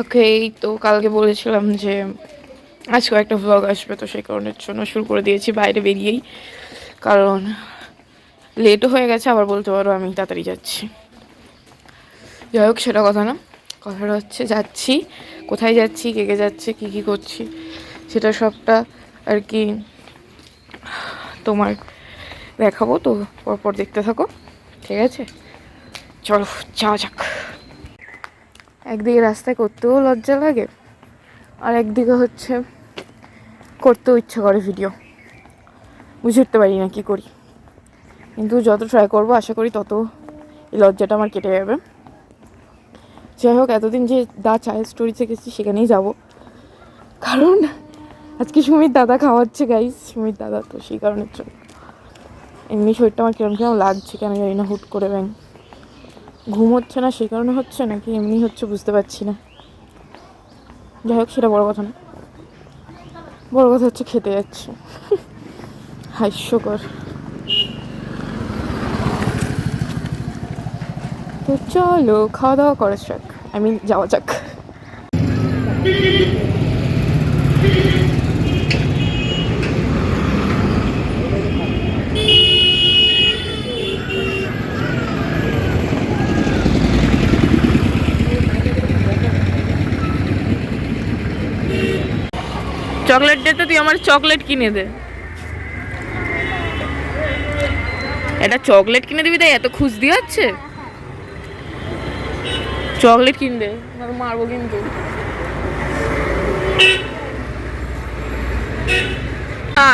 ওকে তো কালকে বলেছিলাম যে আজকে একটা ভ্লগ আসবে, তো সেই কারণের জন্য শুরু করে দিয়েছি, বাইরে বেরিয়েই। কারণ লেটও হয়ে গেছে, আবার বলতে পারো আমি তাড়াতাড়ি যাচ্ছি। যাই হোক, সেটা কথা না। কথাটা হচ্ছে যাচ্ছি, কোথায় যাচ্ছি, কে কে যাচ্ছে, কী কী করছি, সেটা সবটা আর কি তোমার দেখাবো, তো পরপর দেখতে থাকো, ঠিক আছে? চলো, যাওয়া যাক। একদিকে রাস্তায় করতেও লজ্জা লাগে, আর একদিকে হচ্ছে করতেও ইচ্ছা করে ভিডিও বুঝে উঠতে পারি না কী করি। কিন্তু যত ট্রাই করব, আশা করি তত এই লজ্জাটা আমার কেটে যাবে। যাই হোক, এতদিন যে দা চায়ের স্টোরি থেকেছি সেখানেই যাব। কারণ আজকে সুমির দাদা খাওয়াচ্ছে গাইস সুমির দাদা তো সেই কারণের জন্য। এমনি শরীরটা আমার কিরম কিরম লাগছে, কেন জানি না, হুট করে ব্যাং ঘুম হচ্ছে না, সেই কারণে হচ্ছে নাকি এমনি হচ্ছে বুঝতে পারছি না। যাই হোক, সেটা বড় কথা না। বড় কথা হচ্ছে খেতে যাচ্ছি। হাস্যকর। তো চলো, খাওয়া দাওয়া করা যাক। আই মিন যাওয়া যাক। চকলেট ডে তো, তুই আমার চকলেট কিনে দে। এটা চকলেট কিনে দিবি তাই এত খুশ দিয়ে হচ্ছে? চকলেট কিনবে আমাকে মারবো কিন্তু।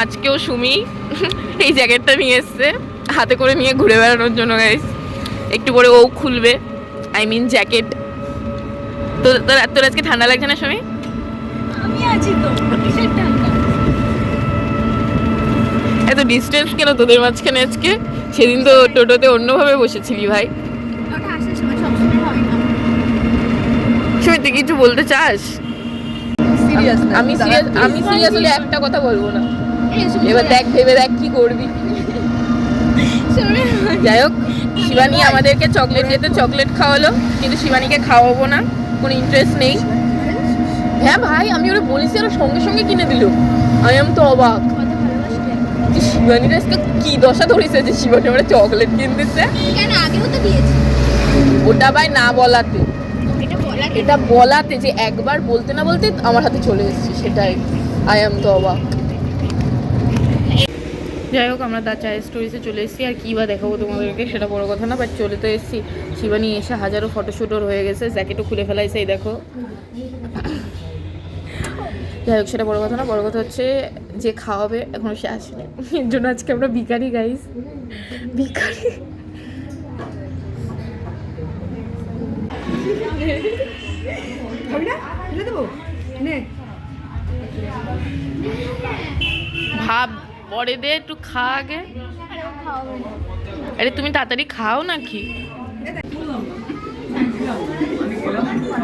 আজকেও সুমি এই জ্যাকেটটা নিয়ে এসছে, হাতে করে নিয়ে ঘুরে বেড়ানোর জন্য গাইস একটু করে ও খুলবে আই মিন জ্যাকেট। তো, তোর তোর আজকে ঠান্ডা লাগছে না, সুমি? আমি আছি তো কিসের ঠান্ডা এত ডিস্টেন্স কেন তোদের মাঝখানে আজকে? সেদিন তো টোটোতে অন্যভাবে বসেছিলি ভাই। হয় তুই কিছু বলতে চাস? সিরিয়াস আমি সিরিয়াস আমি সিরিয়াসলি একটা কথা বলব না। এবার দেখ ভেবে দেখ কি করবি। যাই হোক শিবানী আমাদেরকে চকলেট দিতে চকলেট খাওয়ালো কিন্তু শিবানীকে খাওয়াবো না কোনো ইন্টারেস্ট নেই। হ্যাঁ ভাই আমি ওরা বলেছি আর সঙ্গে সঙ্গে কিনে দিল। আই এম তো অবাক। যে শিবানীর আজকে কি দশা ধরেছে যে শিবানী ওরা চকলেট কিনে দিচ্ছে কেন? আগেও তো দিয়েছি। ওটা ভাই না বলাতে। এটা বলাতে? যে একবার বলতে না বলতে আমার হাতে চলে এসেছে সেটাই। আই এম তো অবাক যাই হোক আমরা দা চায়ের স্টোরিতে চলে এসেছি। আর কী বা দেখাবো তোমাদেরকে সেটা বড় কথা না বাট চলে তো এসেছি। শিবানী এসে হাজারো ফটোশ্যুটও হয়ে গেছে জ্যাকেটও খুলে ফেলাইছে এই দেখো। যাই হোক সেটা বড় কথা না বড় কথা হচ্ছে যে খাওয়াবে এখনও সে আসেনি। এর জন্য আজকে আমরা ভিখারি গাইস ভিখারি। খাবি না ফেলে দেবো? নে। ভাব পরে দে একটু খা আগে। আরে তুমি তাড়াতাড়ি খাও নাকি?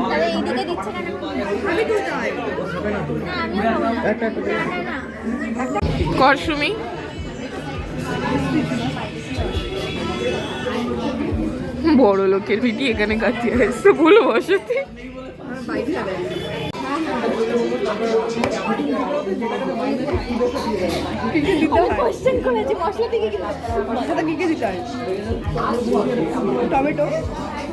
তাহলে এইদিকে দিচ্ছে কেন? খাবি তুই তাই না আমি খাব না। না না না। কর সুমি বড় লোকের ভিটি এখানে কাটিয়ে আসছে বলো বসতি। টমেটো?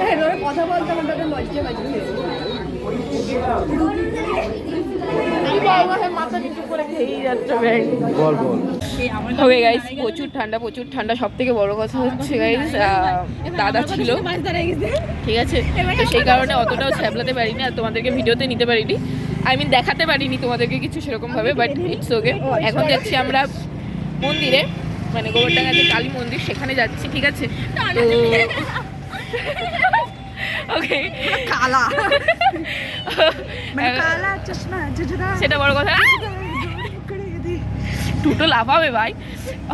হ্যাঁ কথা বলতে আমার তাদের লজ্জা ওকে গাইস প্রচুর ঠান্ডা প্রচুর ঠান্ডা। সব থেকে বড় কথা হচ্ছে গাইস দাদা ছিল। ঠিক আছে? তো সেই কারণে অতটাও ছ্যাবলাতে পারিনি আর তোমাদেরকে ভিডিওতে নিতে পারিনি। আই মিন দেখাতে পারিনি তোমাদেরকে কিছু সেরকম ভাবে বাট ইটস ওকে এখন যাচ্ছি আমরা মন্দিরে। মানে গোবরডাঙ্গা যে কালী মন্দির সেখানে যাচ্ছি ঠিক আছে? তো ওকে কালা। মানে কালা চশমা জুজুদা। সেটা বড় কথা। দুটো লাফাবে ভাই।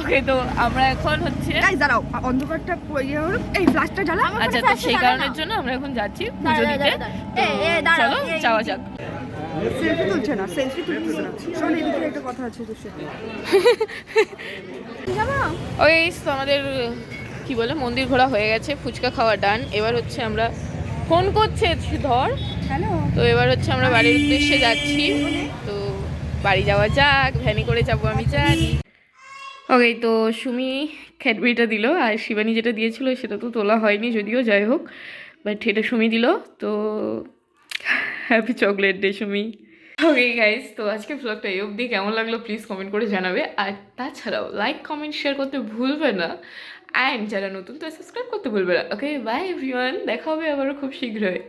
ওকে তো আমরা এখন হচ্ছে গাইস দাঁড়াও অন্ধকারটা ইয়ে হলো। এই ফ্ল্যাশটা জ্বালা। আচ্ছা তো সেই কারণের জন্য আমরা এখন যাচ্ছি পুজো দিতে। দাঁড়া, দাঁড়া। এ, এ, দাঁড়াও, চলো যাওয়া যাক। সেলফি তুলছে না সেলফি তুলছে না। শোন এদিকে একটা কথা আছে তোর সাথে। ওই তো আমাদের কি বলে মন্দির ঘোরা হয়ে গেছে ফুচকা খাওয়া ডান এবার হচ্ছে আমরা ফোন করছে ধর। হ্যালো। তো এবার হচ্ছে আমরা বাড়ির উদ্দেশ্যে যাচ্ছি। তো বাড়ি যাওয়া যাক ভ্যানে করে যাব আমি জানি। ওকে তো সুমি খ্যাডবেরিটা দিল আর শিবানী যেটা দিয়েছিল সেটা তো তোলা হয়নি যদিও যাই হোক। বাট এটা সুমি দিল তো happy chocolate day Sumi okay guys তো আজকে ব্লগটা এই অবধি। কেমন লাগল প্লিজ কমেন্ট করে জানাবে। আর তাছাড়াও লাইক কমেন্ট শেয়ার করতে ভুলবে না। অ্যান্ড যারা নতুন, তো সাবস্ক্রাইব করতে ভুলবে না। ওকে বাই এভরিওয়ান দেখা হবে আবারও খুব শীঘ্রই।